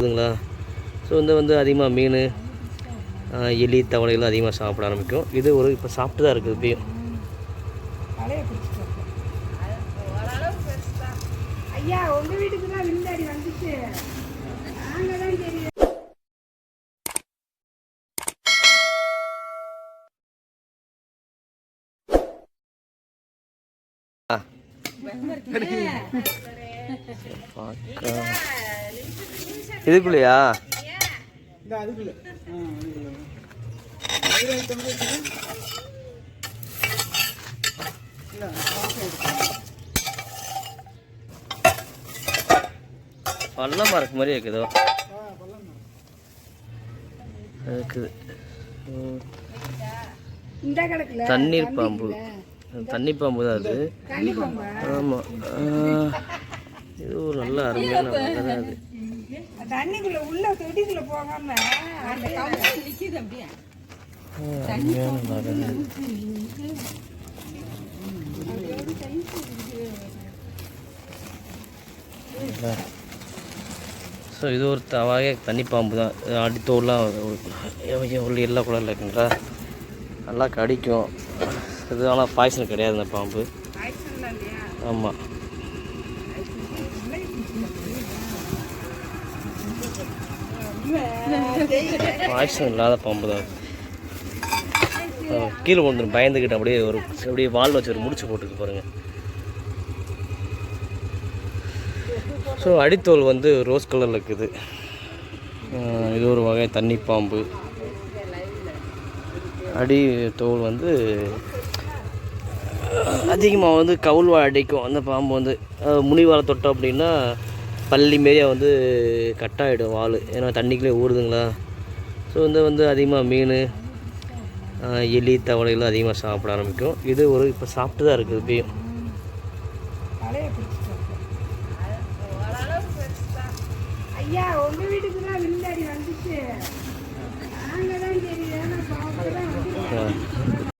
புரியுதுங்களா ஸோ வந்து வந்து அதிகமாக மீன் எலி தவளைகள் அதிகமாக சாப்பிட ஆரம்பிக்கும். இது ஒரு இப்போ சாப்பிட்டு தான் இருக்குது இப்பயும். தலையை இதுக்குள்ளேயா? இந்த அதுக்குள்ள. ஆ அதுக்குள்ள இல்லை பள்ளமாக இருக்க மாதிரி இருக்குதோ? ஆ பள்ளம் இருக்குது. ம், இந்த கிடக்குல தண்ணீர் பாம்பு. தண்ணி பாம்பு தான் அது. தண்ணி பாம்பா? ஆமாம் இது ஒரு நல்ல அருமையான அது. தண்ணிக்குள்ள உள்ள தொட்டிக்குள்ள போகாம அந்த நிக்குது அப்படியே. ஸோ இது ஒரு த- வகை தண்ணி பாம்பு தான். இது அடித்தோல்லாம் உள்ள எல்லா குளரில் இருக்குங்களா? நல்லா கடிக்கும். இது ஆனால் பாய்சன் கிடையாது இந்த பாம்பு. ஆமாம் பாய்சன் இல்லாத பாம்பு தான். கீழே கொண்டு பயந்துக்கிட்டு அப்படியே ஒரு அப்படியே வால் வச்சு ஒரு முடிச்சு போட்டுக்கு பாருங்கள் ஸோ அடித்தோல் வந்து ரோஸ் கலரில் இருக்குது. இது ஒரு வகை தண்ணி பாம்பு. அடி தோல் வந்து அதிகமாக வந்து கவுள் அடிக்கும். அந்த பாம்பு வந்து அஹ், தொட்டோம் அப்படின்னா பள்ளி மாரியா வந்து கட்டாயிடும் வால். ஏன்னா தண்ணிக்குள்ளே ஊறுதுங்களா ஸோ வந்து வந்து அதிகமாக மீன் எலி தவளைகள் அதிகமாக சாப்பிட ஆரம்பிக்கும். இது ஒரு இப்போ சாப்பிட்டு தான் இருக்குது இப்பயும். ஐயா உங்கள் வீட்டுக்கு தான்